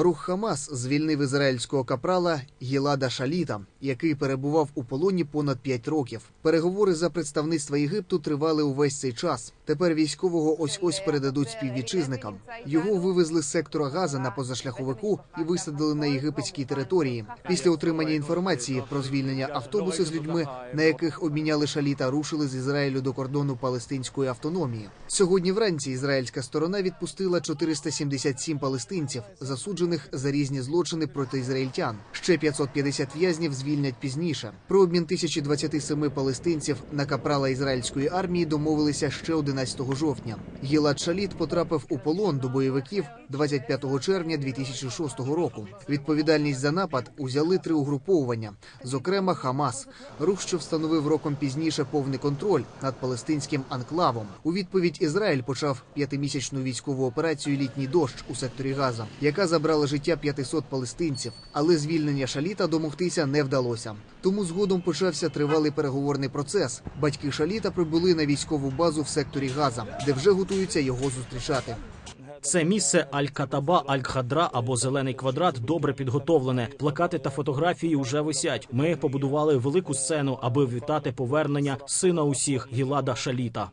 Рух Хамас звільнив ізраїльського капрала Гілада Шаліта, який перебував у полоні понад 5 років. Переговори за представництва Єгипту тривали увесь цей час. Тепер військового ось ось передадуть співвітчизникам. Його вивезли з сектора Газа на позашляховику і висадили на єгипетській території. Після отримання інформації про звільнення автобуси з людьми, на яких обміняли шаліта, рушили з Ізраїлю до кордону палестинської автономії. Сьогодні вранці ізраїльська сторона відпустила 477 палестинців, засуджених за різні злочини проти ізраїльтян. Ще 550 в'язнів звільнять пізніше. Про обмін 1027 палестинців на капрала ізраїльської армії домовилися ще 11 жовтня. Гілад Шаліт потрапив у полон до бойовиків 25 червня 2006 року. Відповідальність за напад узяли три угруповування, зокрема Хамас, рух, що встановив роком пізніше повний контроль над палестинським анклавом. У відповідь Ізраїль почав п'ятимісячну військову операцію Літній дощ у секторі Газа, яка забрала життя 500 палестинців, але звільнення Шаліта домогтися не вдалося. Тому згодом почався тривалий переговорний процес. Батьки Шаліта прибули на військову базу в секторі Газа, де вже готуються його зустрічати. Це місце Аль-Катаба, Аль-Хадра або Зелений квадрат добре підготовлене. Плакати та фотографії вже висять. Ми побудували велику сцену, аби вітати повернення сина усіх Гілада Шаліта.